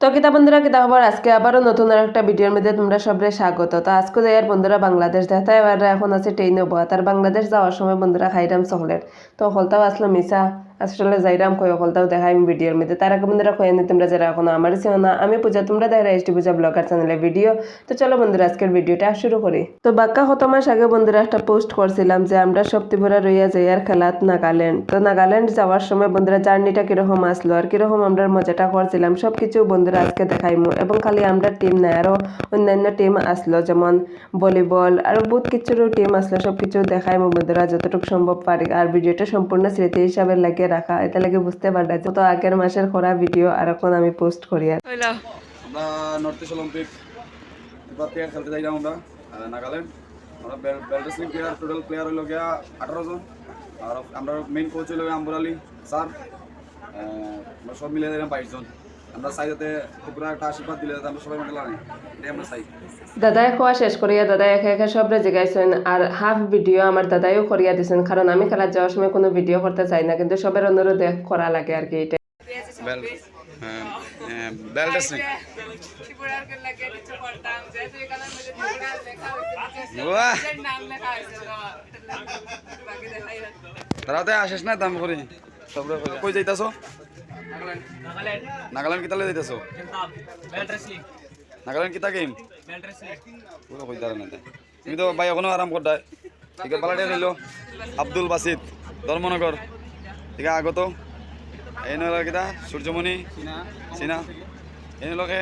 তো কিতা বন্ধুরা, কিতা খবর আজকে আবারও নতুন আর একটা ভিডিওর মধ্যে তোমরা সবরে স্বাগত। তো আজকে যাই আর বন্ধুরা বাংলাদেশ দেখতে এবার এখন আছে ট্রেনে বয়াত আর বাংলাদেশ যাওয়ার সময় বন্ধুরা খাইলাম চকলেট তো হলতাও আসলো মিসা আসলে যাইরাম কই হলতাও দেখাই আমি ভিডিওর মধ্যে। তার আগে বন্ধুরা কয়ে নি তোমরা যারা এখন আমার ছিল না, আমি পূজা, তোমরা দেখা এসটি পূজা ব্লগার চ্যানেলে ভিডিও তো চলো বন্ধুরা, আজকের ভিডিওটা শুরু করি। তো বাক্কা কত মাস আগে বন্ধুরা একটা পোস্ট করছিলাম যে আমরা সপ্তিপুরা রইয়া যাই আর খেলাত নাগাল্যান্ড। তো নাগাল্যান্ড যাওয়ার সময় বন্ধুরা জার্নিটা কীরকম আসলো আর কীরকম আমরা মজাটা করছিলাম সব কিছু বন্ধুরা আজকে দেখাইমু। এবং খালি আমরা টিম নাই আরও অন্যান্য টিম আসলো, যেমন ভলিবল আর বহুত কিছুরও টিম আসলো সব কিছু দেখাইমু বন্ধুরা, যতটুকু সম্ভব পারি। আর ভিডিওটা সম্পূর্ণ স্মৃতি হিসাবে লাগিয়ে রাখা এটা লাগে বুঝতে পারলা তো আগের মাসের করা ভিডিও আর এখন আমি পোস্ট করি আর আমরা নর্থ ইস্ট অলিম্পিক এবার থেকে খেলতে যাইলাম আমরা নাগাল্যান্ড আমরা belt wrestling player total player হইল গিয়া আঠারো জন। আর আমরা মেইন কোচ হইল আম্বুর আলী স্যার আমরা সব মিলে দিলাম বাইশ জন। আমরা চাই যাতে ত্রিপুরা একটা আশীর্বাদ দিলে যাতে আমরা সবাই মেলা নেই এটাই আমরা চাই। দাদাই খোয়া শেষ করিয়া দাদাই একে একে সবরে জিগাইছেন আর হাফ ভিডিও আমার দাদাইও করিয়া দিছেন কারণ আমি খেলার যাওয়ার সময় কোনো ভিডিও করতে চাই না কিন্তু সবের অনুরোধে করা লাগে আর কি এটা বেল্ট রেসলিং তারাতে আসিস না দাম করি। সবরে কই যাইতাছো? নাগাল্যান্ড। কিতালে যাইতাছো? নাগাল্যান্ড কিতা গেম? পুরো কই দাঁড়ানো তুমি তো ভাই এখনও আরাম করতাই ঠিক আছে পালাটে নিল। আব্দুল বাসিদ ধর্মনগর। ঠিক আছে আগত। এই নল কিতা? সূর্যমণি চিনা এই নলকে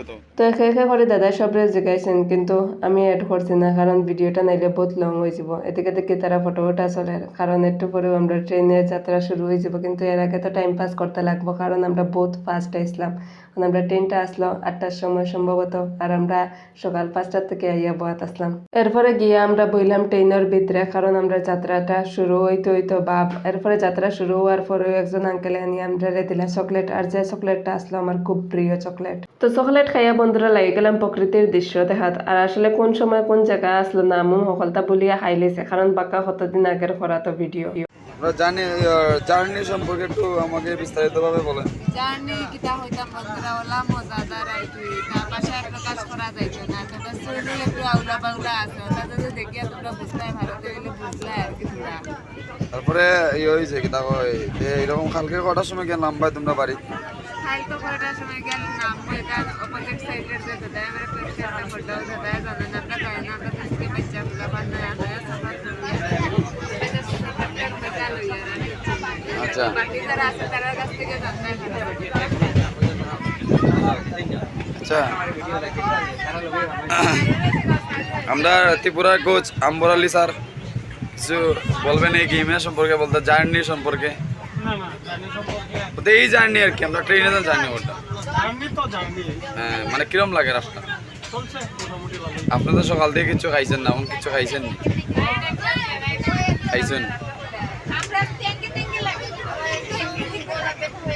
তো। তো একে একে করে দাদাই সবরে জিগাইছেন কিন্তু আমি এড করছি না কারণ ভিডিওটা নাইলে বহুত লং হয়ে যাব এদিকে দেখি তারা ফটো ওটা চলে কারণ একটু পরেও আমরা ট্রেনের যাত্রা শুরু হয়ে যাব কিন্তু এর আগে তো টাইম পাস করতে লাগবো কারণ আমরা বহুত ফাস্ট আসলাম কারণ আমরা ট্রেনটা আসলো আটটার সময় সম্ভবত, আর আমরা সকাল পাঁচটার থেকে আইয়া বয়াত আসলাম। এরপরে গিয়ে আমরা বইলাম ট্রেনের ভিতরে, কারণ আমরা যাত্রাটা শুরু হইতে হইতো বাপ, এরপরে যাত্রা শুরু হওয়ার পরেও একজন আঙ্কেলে আনি আমরা দিলা চকলেট আর যে চকলেটটা আসলো আমার খুব প্রিয় চকলেট তো চকলেট খাইয়া বন্ধুরা লাগি গেলাম প্রকৃতির দৃশ্য দেখাত, আর আসলে কোন সময় কোন জায়গা আসলো না নামও সকলতা বলিয়া খাই লেছে কারণ বাক্কা কতদিন আগের করা তো ভিডিও আমরা জানি জার্নি সম্পর্কে একটু আমাকে বিস্তারিতভাবে বলেন। জার্নি কিতা হইতাম বন্ধুরা ওলা মজাদার আর কি তার ভাষায় প্রকাশ করা যাইতো না। একটু আউলা বাউলা আছে ওটা যদি দেখিয়া তোমরা ভারতে গেলে বুঝলাই আর কি তোমরা। তারপরে ইয়ে হয়েছে কি তা কয় যে এরকম কালকে কটার সময় গেলাম নামবাই তোমরা বাড়ি? তো করার সময় গেল নাম আচ্ছা। আচ্ছা। আমরা ত্রিপুরার কোচ আম্বর আলী স্যার। কিছু বলবেন এই গেমের সম্পর্কে বলতে জার্নি সম্পর্কে? এই জার্নি আর কি আমরা ট্রেনে যান জার্নি ওটা তো হ্যাঁ মানে কিরম লাগে রাস্তা? আপনি তো সকাল থেকে কিছু খাইছেন না এখন কিছু খাইছেন খাইছেন?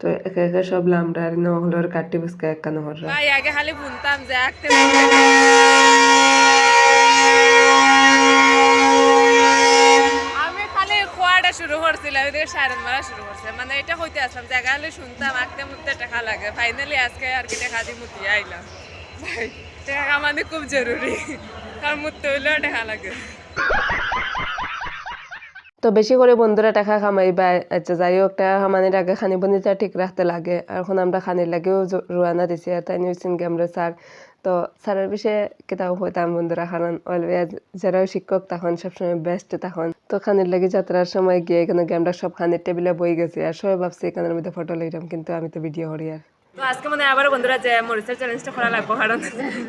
তো একে একে সব লামরা আর নহলোর কাটি বুসকা একানো হররা ভাই, আগে খালি শুনতাম যে আঁকতে আমি খালি খোয়াটা শুরু করছিলাম, এদিকে সায়রন মারা শুরু করছে। মানে এটা হইতে আসলাম জায়গা হলে শুনতাম, আঁকতে মুততে টাকা লাগে ফাইনালি আজকে আর কি টাকা দিয়ে মুতিয়ে আইলাম। ভাই টাকা মানে খুব জরুরি। কারণ মুততে হইলেও টাকা লাগে তো বেশি করে বন্ধুরা টাকা কামাইবা আচ্ছা যাই হোক, টাকা কামানির আগে খানি বনিটা ঠিক রাখতে লাগে। এখন আমরা খানির লাগেও রোয়ানা দিছি আর তাই নিউজ আমরা স্যার। তো স্যারের বিষয়ে কিতাব হইতাম বন্ধুরা, কারণ অলওয়েজ যারাও শিক্ষক তখন সবসময় বেস্ট তখন। তো খানির লাগে যাত্রার সময় গিয়ে এখানে আমরা সব খানির টেবিলে বই গেছি। আর সবাই ভাবছি এখানের মধ্যে ফটো লইলাম কিন্তু আমি তো ভিডিও করি আর। তো আজকে মানে আবার বন্ধুরা যে মরিচের চ্যালেঞ্জটা করা লাগবো কারণ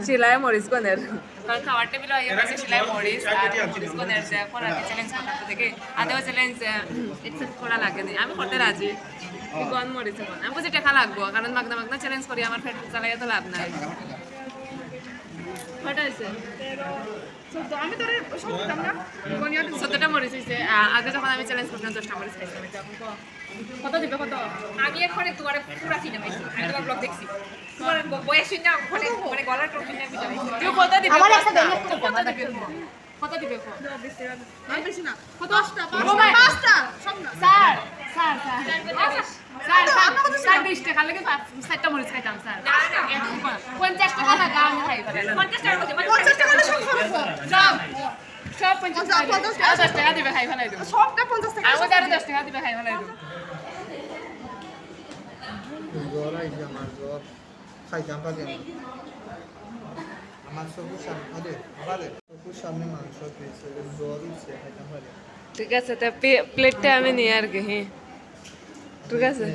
শিলায় মরিচ গনের। কারণ খাবার টেবিল হয়ে সিলাই মরিচ আর মরিচ গনের যে করার চ্যালেঞ্জ করতে থেকে আদেও চ্যালেঞ্জ একসেপ্ট করা লাগেনি। আমি করতে রাজি। গন মরিচ এখন আমি বুঝি টেকা লাগবো। কারণ মাগনা মাগনা চ্যালেঞ্জ করি আমার ফেট চালাইয়া তো লাভ নাই। চোদ্দটা মরিচ হয়েছে আগে যখন আমি চ্যালেঞ্জ করতাম দশটা মরিচ খাইছিলাম কত দিবে কত? আমি এখানে তোমার পুরা সিনেমা পাইছি আমি তোমার ব্লগ দেখছি। তোমার বয়স শুনে ওখানে মানে গলার টোন জানি তুই কত দিবে আমার কত? একটা দেন, তুই কত দিবে কত দিবে? কত? বেশি না? কত না? Sir sir sir. স্যার বিশ টাকা লাগে চারটা মরিচ খাইতাম স্যার। পঞ্চাশ টাকা লাগা আমি খাই পঞ্চাশ টাকা করছে মানে পঞ্চাশ টাকা সব পঞ্চাশ টাকা দশ টাকা দিবে খাই ফেলাই দেবো সবটা পঞ্চাশ টাকা আর মধ্যে আরও দশ টাকা দিবে খাই ফেলাই দেবো জ্বর আইছে আমার জ্বর খাইতাম পারি না আমার চকুর সামনে আরে আরে চকুর সামনে মাংস পেয়েছে জ্বর উঠছে খাইতাম পারি না। ঠিক আছে তো প্লেটটা আমি নিয়ে আর কি হ্যাঁ। ঠিক আছে।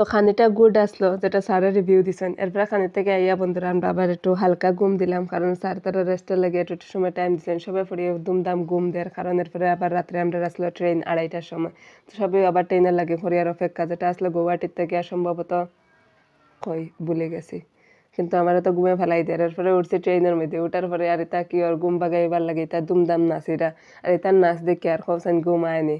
তো খানিটা গুড আসলো যেটা স্যারের রিভিউ দিছেন। এরপরে খানি থেকে আইয়া বন্ধুরা আমরা আবার একটু হালকা ঘুম দিলাম, কারণ স্যার তারা রেস্টের লাগে একটু সময় টাইম দিচ্ছেন সবাই দুমদাম ঘুম কারণ এরপরে আবার রাত্রে আমরা আসলো ট্রেন আড়াইটার সময়। তো সবাই আবার লাগে অপেক্ষা, যেটা আসলে গৌহাটির থেকে সম্ভবত কই, ভুলে গেছি। কিন্তু আমার তো ঘুমে ফেলাই দেয়। এরপরে উঠছি ট্রেনের মধ্যে, উঠার পরে আর এটা কি ওর ঘুম বাগাইবার লাগে, এটা দুমদাম নাচিরা আর এটার নাচ দেখে আর খবসান ঘুম আয়নি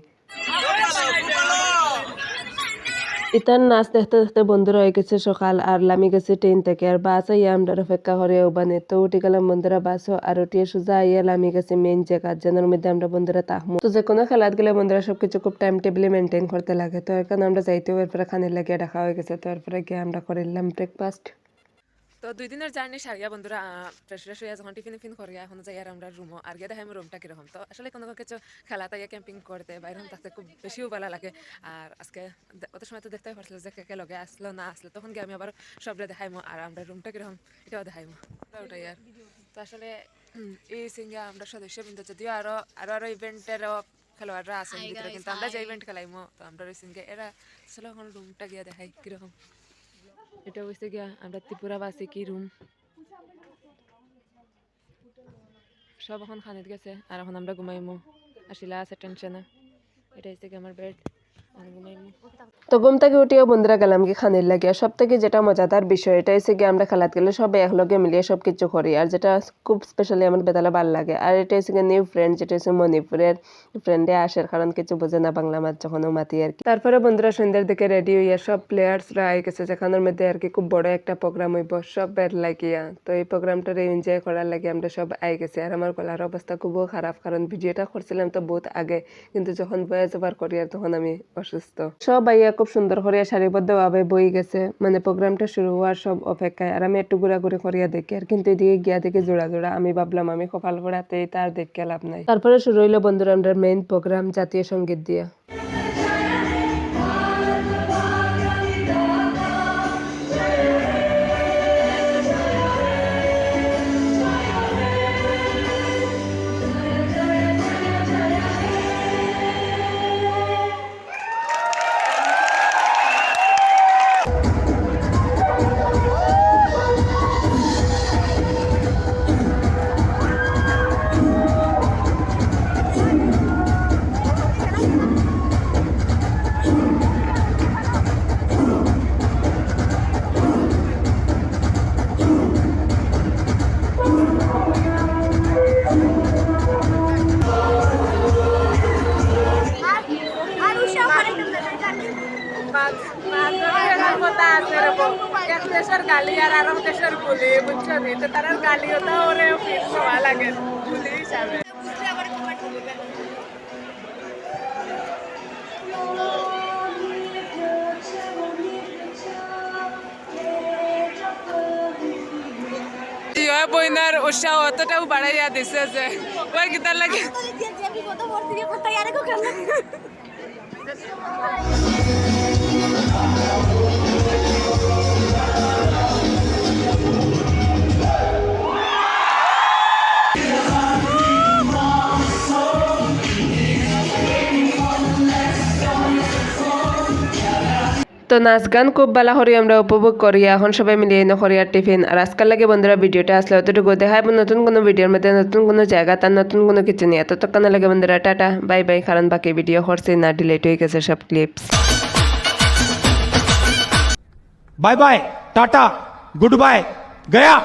ইতার নাচ দেখতে দেখতে বন্ধুরা হয়ে গেছে সকাল আর লামি গেছে ট্রেন থেকে। আর বাস আইয়া আমরা অপেক্ষা করে ওবানে। তো উঠে গেলাম বন্ধুরা বাস আর উঠিয়ে সোজা আইয়া লামি গেছে যে জায়গা, যেনার মধ্যে আমরা বন্ধুরা তাহমু তো যে কোনো খেলাত গেলে বন্ধুরা সবকিছু খুব টাইম টেবিলে মেনটেন করতে লাগে। তো এখন আমরা যাইতেও এরপরে খানের লাগিয়ে রাখা হয়ে গেছে। তো এরপরে গিয়ে আমরা করে নিলাম ব্রেকফাস্ট তো দুই দিনের জার্নি সারিয়া বন্ধুরা ফ্রেশ ফ্রেশ হইয়া যখন টিফিন ফিন করিয়া এখন যাই আর আমরা রুমও আর গিয়ে দেখাই রুমটা কীরকম। তো আসলে কোনো কিছু খেলা তাই ক্যাম্পিং করতে বাইরে থাকতে খুব বেশিও ভালো লাগে। আর আজকে অত সময় তো দেখতে পারছিল যে কে লগে আসলো না আসলো। তখন গিয়ে আমি আবার সবরে দেখাইমো আর আমরা রুমটা কীরকম এটাও দেখাইমো। ওটাই আর। তো আসলে এই সিঙ্গা আমরা সদস্য কিন্তু যদিও আরও আরও আরও ইভেন্টেরও খেলোয়াড়রা আছেন ভিতরে কিন্তু আমরা যে ইভেন্ট খেলাইমো তো আমরা ওই সিঙ্গে এরা আসলে এখন রুমটা গিয়ে দেখাই কীরকম। এটা হয়েছে গিয়া আমরা ত্রিপুরাবাসী কি রুম সব এখন খানিত গেছে, আর এখন আমরা ঘুমাইমু। আসিলা আছে টেনশনে এটা হচ্ছে কি আমার বেড তো ঘুম থেকে উঠিয়ে বন্ধুরা গেলাম কি খানির লাগিয়া। সব থেকে যেটা মজাদার বিষয় এটা হচ্ছে কি আমরা খেলাত গেলে সবাই একলগে মিলিয়ে সব কিছু করি। আর যেটা খুব স্পেশালি আমার বেতালে ভালো লাগে। আর এটা হচ্ছে নিউ ফ্রেন্ড যেটা হচ্ছে মণিপুরের ফ্রেন্ডে আসার কারণ কিছু বোঝে না বাংলা মাছ যখন মাতি আর কি। তারপরে বন্ধুরা সন্ধ্যার দিকে রেডি হইয়া সব প্লেয়ার্সরা আই গেছে। যেখানের মধ্যে আর কি খুব বড় একটা প্রোগ্রাম হইব, সব বের লাগিয়া। তো এই প্রোগ্রামটারে এনজয় করার লাগে আমরা সব আই গেছি। আর আমার গলার অবস্থা খুবও খারাপ। কারণ ভিডিওটা করছিলাম তো বহুত আগে। কিন্তু যখন বয়ে যাবার করি আর তখন আমি অসুস্থ সবাই খুব সুন্দর করিয়া সারিবদ্ধভাবে বই গেছে। মানে প্রোগ্রামটা শুরু হওয়ার সব অপেক্ষায়। আর আমি একটু ঘোরাঘুরি করিয়া দেখি। আর কিন্তু এদিকে গিয়া দেখি জোড়া জোড়া। আমি ভাবলাম, আমি কপাল পড়াতেই তার দেখে লাভ নাই। তারপরে শুরু হইল বন্ধুরা আমরা মেইন প্রোগ্রাম জাতীয় সংগীত দিয়া। গালি আর আরেক দেশের বলি বুঝছ নি? তো তার গালিও তো ওরে ফিট হওয়া লাগে বুলি হিসাবে। বইনার উৎসাহ অতটাও বাড়াইয়া দিছে যে ওই গীতার লাগে। যে তো নাচ গান খুব ভালো করি আমরা উপভোগ করি, এখন সবাই মিলিয়ে নকরি আর টিফিন। আর আজকাল লাগে বন্ধুরা ভিডিওটা আসলে অতটুকু দেখা এবং নতুন কোনো ভিডিওর মধ্যে নতুন কোনো জায়গা তার নতুন কোনো কিছু নিয়ে। এতক্ষণ লাগে বন্ধুরা, টাটা, বাই বাই। কারণ বাকি ভিডিও হরছে না ডিলেট হয়ে গেছে সব ক্লিপস বাই বাই, টাটা, গুড বাই, গয়া।